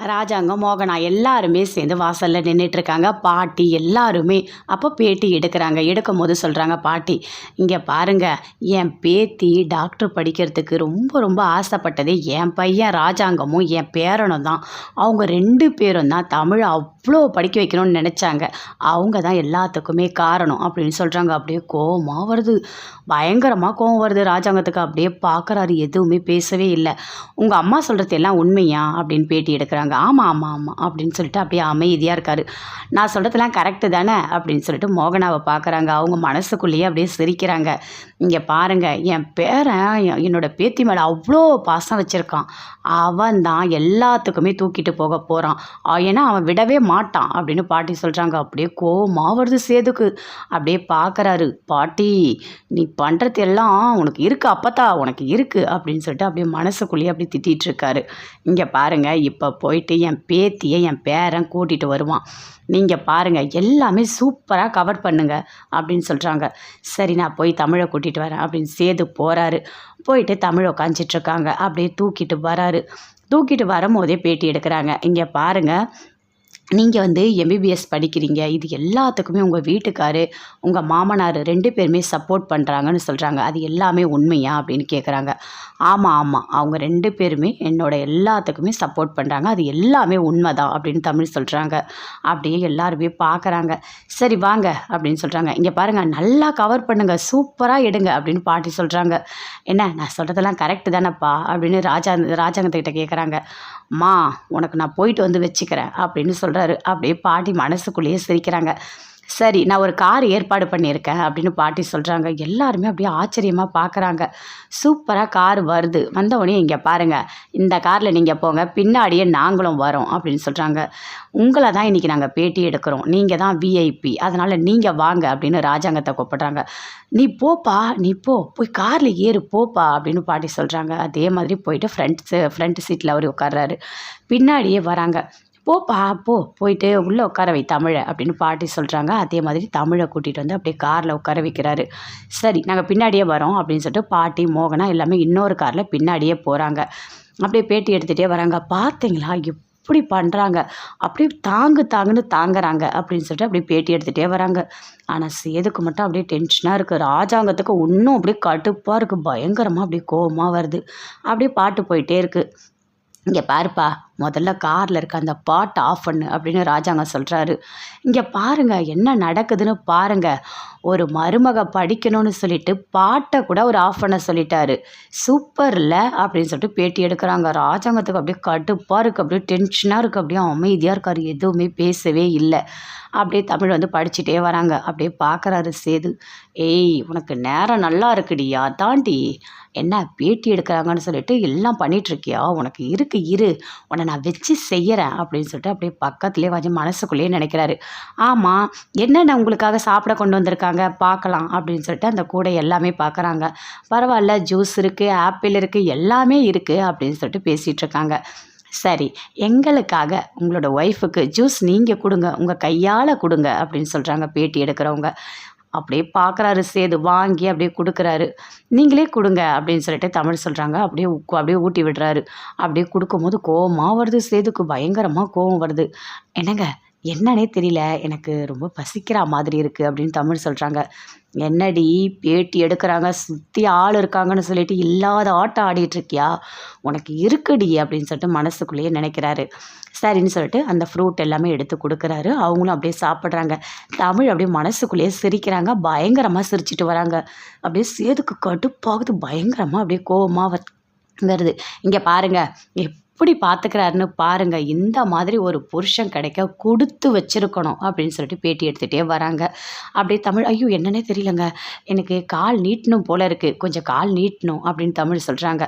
ராஜாங்கம் மோகனா எல்லாருமே சேர்ந்து வாசலில் நின்றுட்டுருக்காங்க பாட்டி எல்லாருமே அப்போ பேட்டி எடுக்கிறாங்க. எடுக்கும் போது சொல்கிறாங்க பாட்டி இங்கே பாருங்கள் என் பேத்தி டாக்டர் படிக்கிறதுக்கு ரொம்ப ரொம்ப ஆசைப்பட்டதே. என் பையன் ராஜாங்கமும் என் பேரனும் தான். அவங்க ரெண்டு பேரும் தான் தமிழ் அவ்வளோ படிக்க வைக்கணும்னு நினச்சாங்க. அவங்க தான் எல்லாத்துக்குமே காரணம். அப்படின்னு சொல்கிறாங்க அப்படியே கோபமாக வருது. பயங்கரமாக கோபம் வருது ராஜாங்கத்துக்கு. அப்படியே பார்க்குறாரு எதுவுமே பேசவே இல்லை. உங்கள் அம்மா சொல்கிறது எல்லாம் உண்மையா? அப்படின்னு பேட்டி எடுக்கிறாங்க. ஆமாம் ஆமாம் ஆமாம் அப்படின்னு சொல்லிட்டு அப்படியே அமைதியாக இருக்காரு. நான் சொல்கிறதெல்லாம் கரெக்டு தானே? அப்படின்னு சொல்லிட்டு மோகனாவை பார்க்குறாங்க அவங்க மனசுக்குள்ளேயே அப்படியே சிரிக்கிறாங்க. இங்கே பாருங்கள் என் பேரன் என்னோடய பேத்தி மேலே அவ்வளோ பாசம் வச்சுருக்கான். அவன் தான் எல்லாத்துக்குமே தூக்கிட்டு போக போகிறான் ஏன்னா அவன் விடவே மாட்டான் அப்படின்னு பாட்டி சொல்கிறாங்க அப்படியே கோவமாக வருது சேதுக்கு. அப்படியே பார்க்குறாரு பாட்டி நீ பண்ணுறது எல்லாம் உனக்கு இருக்குது அப்பத்தா உனக்கு இருக்கு அப்படின்னு சொல்லிட்டு அப்படியே மனசுக்குள்ளேயே அப்படியே திட்டிகிட்ருக்காரு இங்கே பாருங்கள் இப்போ போயிட்டு என் பேத்தியை என் பேரன் கூட்டிகிட்டு வருவான். நீங்கள் பாருங்கள் எல்லாமே சூப்பராக கவர் பண்ணுங்க அப்படின்னு சொல்கிறாங்க சரி நான் போய் தமிழை கூட்டிகிட்டு வரேன் அப்படின்னு சேது போகிறாரு போயிட்டு தமிழ் உட்காந்துட்ருக்காங்க அப்படியே தூக்கிட்டு வராரு. தூக்கிட்டு வரும்போதே பேட்டி எடுக்கிறாங்க. இங்கே பாருங்கள் நீங்கள் வந்து எம்பிபிஎஸ் படிக்கிறீங்க. இது எல்லாத்துக்குமே உங்கள் வீட்டுக்காரு உங்கள் மாமனார் ரெண்டு பேருமே சப்போர்ட் பண்ணுறாங்கன்னு சொல்கிறாங்க அது எல்லாமே உண்மையா அப்படின்னு கேட்குறாங்க ஆமாம் ஆமாம் அவங்க ரெண்டு பேருமே என்னோட எல்லாத்துக்குமே சப்போர்ட் பண்ணுறாங்க அது எல்லாமே உண்மை தான் அப்படின்னு தமிழ் சொல்கிறாங்க அப்படியே எல்லாருமே பார்க்குறாங்க சரி வாங்க அப்படின்னு சொல்கிறாங்க இங்கே பாருங்கள் நல்லா கவர் பண்ணுங்கள் சூப்பராக எடுங்க அப்படின்னு பாட்டி சொல்கிறாங்க என்ன நான் சொல்கிறதெல்லாம் கரெக்டு தானேப்பா அப்படின்னு ராஜா ராஜாங்கத்துக்கிட்ட கேட்குறாங்க அம்மா உனக்கு நான் போயிட்டு வந்து வச்சுக்கிறேன் அப்படின்னு சொல்கிறேன் சொல்கிறாரு அப்படியே பாட்டி மனசுக்குள்ளேயே சிரிக்கிறாங்க. சரி நான் ஒரு கார் ஏற்பாடு பண்ணியிருக்கேன் அப்படின்னு பாட்டி சொல்கிறாங்க எல்லாருமே அப்படியே ஆச்சரியமாக பார்க்குறாங்க சூப்பராக கார் வருது. வந்தவொடனே இங்கே பாருங்கள் இந்த காரில் நீங்கள் போங்க. பின்னாடியே நாங்களும் வரோம் அப்படின்னு சொல்கிறாங்க உங்களை தான் இன்றைக்கி நாங்கள் பேட்டி எடுக்கிறோம். நீங்கள் தான் விஐபி அதனால் நீங்கள் வாங்க அப்படின்னு ராஜாங்கத்தை கூப்பிட்றாங்க. நீ போப்பா நீ போ. போய் காரில் ஏறு போப்பா அப்படின்னு பாட்டி சொல்கிறாங்க அதே மாதிரி போயிட்டு ஃப்ரண்ட் ஃப்ரண்ட் சீட்டில் அவர் உட்கார்றாரு. பின்னாடியே வராங்க. போப்பா போ போயிட்டு உள்ளே உட்கார வை தமிழை அப்படின்னு பாட்டி சொல்கிறாங்க அதே மாதிரி தமிழை கூட்டிகிட்டு வந்து அப்படியே காரில் உட்கார வைக்கிறாரு. சரி நாங்கள் பின்னாடியே வரோம் அப்படின்னு சொல்லிட்டு பாட்டி மோகனா எல்லாமே இன்னொரு காரில் பின்னாடியே போகிறாங்க அப்படியே பேட்டி எடுத்துகிட்டே வராங்க. பார்த்தீங்களா? எப்படி பண்ணுறாங்க அப்படியே தாங்கு தாங்குன்னு தாங்குறாங்க அப்படின்னு சொல்லிட்டு அப்படியே பேட்டி எடுத்துகிட்டே வராங்க. ஆனால் சேதுக்கு மட்டும் அப்படியே டென்ஷனாக இருக்குது ராஜாங்கத்துக்கு இன்னும் அப்படியே கடுப்பாக இருக்குது பயங்கரமாக அப்படியே கோபமாக வருது. அப்படியே பாட்டு போயிட்டே இருக்குது இங்கே பாருப்பா முதல்ல காரில் இருக்க அந்த பாட்டை ஆஃப் பண்ணு அப்படின்னு ராஜாங்க சொல்கிறாரு இங்கே பாருங்க என்ன நடக்குதுன்னு பாருங்கள் ஒரு மருமக படிக்கணும்னு சொல்லிட்டு பாட்டை கூட ஒரு ஆஃப் பண்ண சொல்லிட்டாரு. சூப்பர் இல்லை அப்படின்னு சொல்லிட்டு பேட்டி எடுக்கிறாங்க. ராஜாங்கத்துக்கு அப்படியே கடுப்பாக இருக்குது அப்படியே டென்ஷனாக இருக்குது அப்படியே அமைதியாக இருக்கார். எதுவுமே பேசவே இல்லை. அப்படியே தமிழ் வந்து படிச்சுட்டே வராங்க. அப்படியே பார்க்குறாரு சேது. ஏய் உனக்கு நேரம் நல்லா இருக்குடியா தாண்டி என்ன பேட்டி எடுக்கிறாங்கன்னு சொல்லிட்டு எல்லாம் பண்ணிகிட்ருக்கியா உனக்கு இருக்கு இரு. உன்னை நான் வச்சு செய்கிறேன் அப்படின்னு சொல்லிட்டு அப்படியே பக்கத்துலேயே கொஞ்சம் மனசுக்குள்ளேயே நினைக்கிறாரு. ஆமாம் என்னென்ன உங்களுக்காக சாப்பிட கொண்டு வந்திருக்காங்க பார்க்கலாம் அப்படின்னு சொல்லிட்டு அந்த கூடை எல்லாமே பார்க்குறாங்க. பரவாயில்ல ஜூஸ் இருக்குது ஆப்பிள் இருக்குது எல்லாமே இருக்குது அப்படின்னு சொல்லிட்டு பேசிகிட்டு இருக்காங்க. சரி எங்களுக்காக உங்களோட ஒய்ஃபுக்கு ஜூஸ் நீங்கள் கொடுங்க உங்கள் கையால் கொடுங்க அப்படின்னு சொல்கிறாங்க பேட்டி எடுக்கிறவங்க. அப்படியே பார்க்குறாரு சேது வாங்கி அப்படியே கொடுக்குறாரு. நீங்களே கொடுங்க அப்படின்னு சொல்லிட்டு தமிழ் சொல்கிறாங்க அப்படியே உக்கு- அப்படியே ஊட்டி விடுறாரு. அப்படியே கொடுக்கும்போது கோவமாக வருது சேதுக்கு பயங்கரமாக கோவம் வருது. என்னங்க என்னன்னே தெரியல. எனக்கு ரொம்ப பசிக்கிற மாதிரி இருக்குது அப்படின்னு தமிழ் சொல்கிறாங்க என்னடி பேட்டி எடுக்கிறாங்க சுற்றி ஆள் இருக்காங்கன்னு சொல்லிட்டு இல்லாத ஆட்டம் ஆடிட்டுருக்கியா உனக்கு இருக்குடி அப்படின்னு சொல்லிட்டு மனசுக்குள்ளேயே நினைக்கிறாரு. சரின்னு சொல்லிட்டு அந்த ஃப்ரூட் எல்லாமே எடுத்து கொடுக்குறாரு. அவங்களும் அப்படியே சாப்பிட்றாங்க. தமிழ் அப்படியே மனசுக்குள்ளேயே சிரிக்கிறாங்க. பயங்கரமாக சிரிச்சிட்டு வராங்க. அப்படியே சேதுக்கு கடுப்பாகுது. பயங்கரமாக அப்படியே கோபமாக வருது. இங்கே பாருங்க. எப்படி பார்த்துக்கிறாருன்னு பாருங்க. இந்த மாதிரி ஒரு புருஷன் கிடைக்க கொடுத்து வச்சிருக்கணும் அப்படின்னு சொல்லிட்டு பேட்டி எடுத்துகிட்டே வராங்க. அப்படியே தமிழ் ஐயோ என்னன்னே தெரியலங்க. எனக்கு கால் நீட்டணும் போல இருக்குது கொஞ்சம் கால் நீட்டணும் அப்படின்னு தமிழ் சொல்கிறாங்க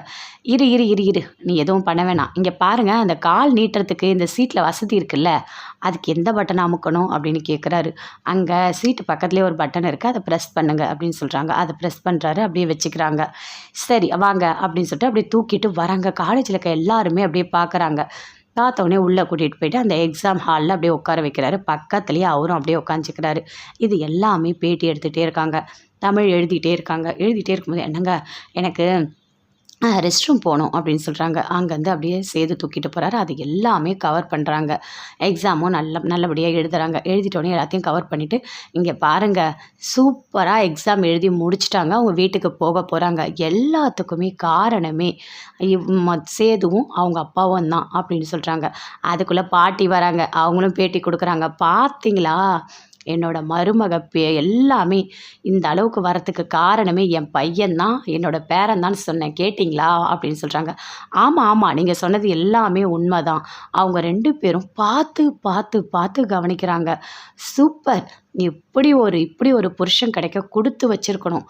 இரு இரு இரு இரு. நீ எதுவும் பண்ண வேணாம். இங்கே பாருங்க அந்த கால் நீட்டுறதுக்கு இந்த சீட்டில் வசதி இருக்குல்ல? அதுக்கு எந்த பட்டன் அமுக்கணும் அப்படின்னு கேட்குறாரு அங்கே சீட்டு பக்கத்துலேயே ஒரு பட்டன் இருக்குது அதை ப்ரெஸ் பண்ணுங்க அப்படின்னு சொல்கிறாங்க அதை ப்ரெஸ் பண்ணுறாரு அப்படியே வச்சுக்கிறாங்க. சரி வாங்க அப்படின்னு சொல்லிட்டு அப்படியே தூக்கிட்டு வராங்க. காலேஜில் இருக்க எல்லாருமே அப்படியே பார்க்குறாங்க பார்த்தோன்னே உள்ளே கூட்டிகிட்டு போயிட்டு அந்த எக்ஸாம் ஹாலில் அப்படியே உட்கார வைக்கிறாரு. பக்கத்துலேயே அவரும் அப்படியே உட்காந்துக்கிறாரு இது எல்லாமே பேட்டி எடுத்துகிட்டே இருக்காங்க. தமிழ் எழுதிட்டே இருக்காங்க. எழுதிட்டே இருக்கும்போது என்னங்க எனக்கு ரெஸ்ட் ரூம் போகணும் அப்படின்னு சொல்கிறாங்க அங்கேருந்து அப்படியே சேது தூக்கிட்டு போகிறாரு அது எல்லாமே கவர் பண்ணுறாங்க எக்ஸாமும் நல்ல நல்லபடியாக எழுதுகிறாங்க எழுதிட்டோன்னே எல்லாத்தையும் கவர் பண்ணிவிட்டு இங்கே பாருங்கள் சூப்பராக எக்ஸாம் எழுதி முடிச்சிட்டாங்க. அவங்க வீட்டுக்கு போக போகிறாங்க எல்லாத்துக்குமே காரணமே சேதுவும் அவங்க அப்பாவும் தான் அப்படின்னு சொல்கிறாங்க அதுக்குள்ளே பாட்டி வராங்க. அவங்களும் பேட்டி கொடுக்குறாங்க. பார்த்தீங்களா? என்னோட மருமக பே எல்லாமே இந்த அளவுக்கு வரத்துக்கு காரணமே என் பையன்தான் என்னோட பேரன் தான் சொன்னேன். கேட்டிங்களா? அப்படின்னு சொல்கிறாங்க ஆமாம் ஆமாம் நீங்கள் சொன்னது எல்லாமே உண்மைதான். அவங்க ரெண்டு பேரும் பார்த்து பார்த்து பார்த்து கவனிக்கிறாங்க. சூப்பர். இப்படி ஒரு இப்படி ஒரு புருஷன் கிடைக்க கொடுத்து வச்சிருக்கணும்.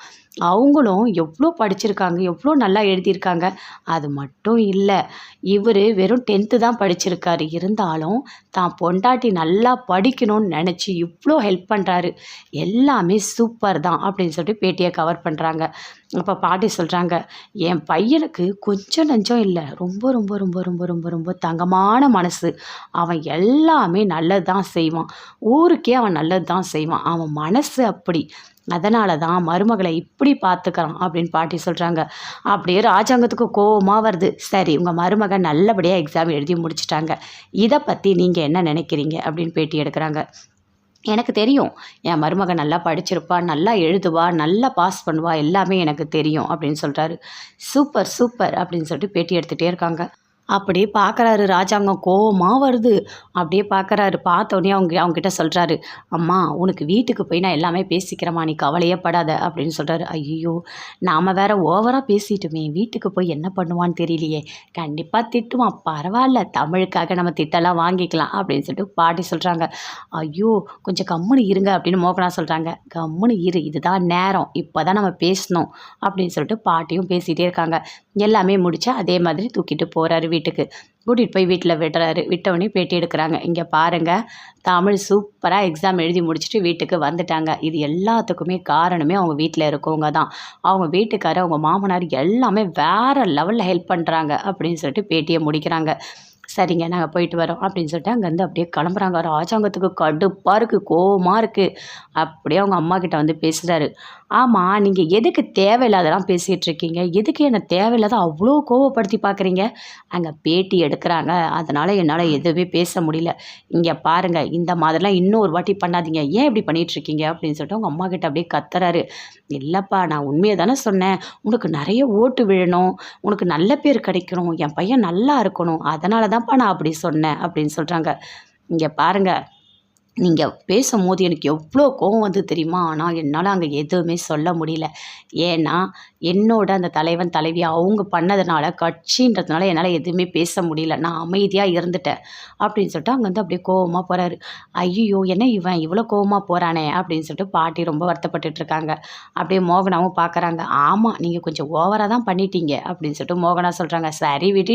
அவங்களும் எவ்வளோ படிச்சிருக்காங்க எவ்வளோ நல்லா எழுதியிருக்காங்க அது மட்டும் இல்லை. இவர் வெறும் டென்த்து தான் படிச்சிருக்காரு. இருந்தாலும் தான் பொண்டாட்டி நல்லா படிக்கணும்னு நினச்சி இவ்வளோ ஹெல்ப் பண்ணுறாரு எல்லாமே சூப்பர் தான் அப்படின்னு சொல்லிட்டு பேட்டியை கவர் பண்ணுறாங்க அப்போ பாட்டி சொல்கிறாங்க என் பையனுக்கு கொஞ்சம் நஞ்சம் இல்லை. ரொம்ப ரொம்ப ரொம்ப ரொம்ப ரொம்ப ரொம்ப தங்கமான மனசு. அவன் எல்லாமே நல்லது தான் செய்வான். ஊருக்கே அவன் நல்லது தான் செய்வான். அவன் மனசு அப்படி. அதனால தான் மருமகளை இப்படி பார்த்துக்கிறான் அப்படின்னு பாட்டி சொல்கிறாங்க அப்படியே ராஜாங்கத்துக்கு கோபமாக வருது. சரி உங்கள் மருமக நல்லபடியாக எக்ஸாம் எழுதி முடிச்சிட்டாங்க. இதை பற்றி நீங்கள் என்ன நினைக்கிறீங்க? அப்படின்னு பேட்டி எடுக்கிறாங்க. எனக்கு தெரியும். என் மருமக நல்லா படிச்சிருப்பா நல்லா எழுதுவா நல்லா பாஸ் பண்ணுவா எல்லாமே எனக்கு தெரியும் அப்படின்னு சொல்கிறாரு சூப்பர் சூப்பர் அப்படின்னு சொல்லிட்டு பேட்டி எடுத்துகிட்டே இருக்காங்க. அப்படியே பார்க்குறாரு ராஜாங்கம் கோவமாக வருது. அப்படியே பார்க்குறாரு பார்த்தோன்னே அவங்க அவங்ககிட்ட சொல்கிறாரு அம்மா உனக்கு வீட்டுக்கு போய் நான் எல்லாமே பேசிக்கிறேம்மா. நீ கவலையே படாத. அப்படின்னு சொல்கிறாரு ஐயோ நாம் வேற ஓவராக பேசிட்டோமே. வீட்டுக்கு போய் என்ன பண்ணுவான்னு தெரியலையே. கண்டிப்பாக திட்டுவான். பரவாயில்ல தமிழுக்காக நம்ம திட்டெல்லாம் வாங்கிக்கலாம் அப்படின்னு சொல்லிட்டு பாட்டி சொல்கிறாங்க ஐயோ கொஞ்சம் கம்முனு இருங்க அப்படின்னு மோகனா சொல்கிறாங்க கம்முனு இரு. இதுதான் நேரம். இப்போ தான் நம்ம பேசணும். அப்படின்னு சொல்லிட்டு பாட்டியும் பேசிகிட்டே இருக்காங்க. எல்லாமே முடிச்சு அதே மாதிரி தூக்கிட்டு போகிறாரு வீட்டுக்கு. கூட்டிகிட்டு போய் வீட்டில் விடுறாரு. விட்டவொடனே பேட்டி எடுக்கிறாங்க. இங்கே பாருங்கள் தமிழ் சூப்பராக எக்ஸாம் எழுதி முடிச்சுட்டு வீட்டுக்கு வந்துட்டாங்க. இது எல்லாத்துக்குமே காரணமே அவங்க வீட்டில் இருக்கவங்க தான். அவங்க வீட்டுக்காரர் அவங்க மாமனார் எல்லாமே வேறு லெவலில் ஹெல்ப் பண்ணுறாங்க அப்படின்னு சொல்லிட்டு பேட்டியை முடிக்கிறாங்க. சரிங்க நாங்கள் போயிட்டு வரோம் அப்படின்னு சொல்லிட்டு அங்கேருந்து அப்படியே கிளம்புறாங்க. ராஜாங்கத்துக்கு கடுப்பாக இருக்குது கோவமாக இருக்குது அப்படியே அவங்க அம்மா கிட்ட வந்து பேசுகிறாரு ஆமாம் நீங்கள் எதுக்கு தேவையில்லாதெல்லாம் பேசிகிட்டு இருக்கீங்க? எதுக்கு என்னை தேவையில்லாத அவ்வளோ கோவப்படுத்தி பார்க்குறீங்க? அங்கே பேட்டி எடுக்கிறாங்க. அதனால் என்னால் எதுவுமே பேச முடியல. இங்கே பாருங்கள் இந்த மாதிரிலாம் இன்னொரு வாட்டி பண்ணாதீங்க. ஏன் இப்படி பண்ணிகிட்ருக்கீங்க அப்படின்னு சொல்லிட்டு அவங்க அம்மா கிட்ட அப்படியே கத்துறாரு. இல்லைப்பா நான் உண்மையை தானே சொன்னேன். உனக்கு நிறைய ஓட்டு விழணும். உனக்கு நல்ல பேர் கிடைக்கணும். என் பையன் நல்லா இருக்கணும். அதனால என்னப்பா நான் அப்படி சொன்னேன் அப்படின்னு சொல்கிறாங்க இங்கே பாருங்கள் நீங்கள் பேசும்போது எனக்கு எவ்வளோ கோவம் வந்து தெரியுமா? ஆனால் என்னால் அங்கே எதுவுமே சொல்ல முடியல. ஏன்னா என்னோட அந்த தலைவன் தலைவி அவங்க பண்ணதுனால கட்சின்றதுனால என்னால் எதுவுமே பேச முடியல. நான் அமைதியாக இருந்துட்டேன் அப்படின்னு சொல்லிட்டு அங்கே வந்து அப்படியே கோவமாக போகிறாரு ஐயோ என்ன இவன் இவ்வளோ கோவமாக போகிறானே அப்படின்னு சொல்லிட்டு பாட்டி ரொம்ப வருத்தப்பட்டுட்டு இருக்காங்க. அப்படியே மோகனாவும் பார்க்குறாங்க ஆமாம் நீங்கள் கொஞ்சம் ஓவராக தான் பண்ணிட்டீங்க அப்படின்னு சொல்லிட்டு மோகனா சொல்கிறாங்க சரி விட்டு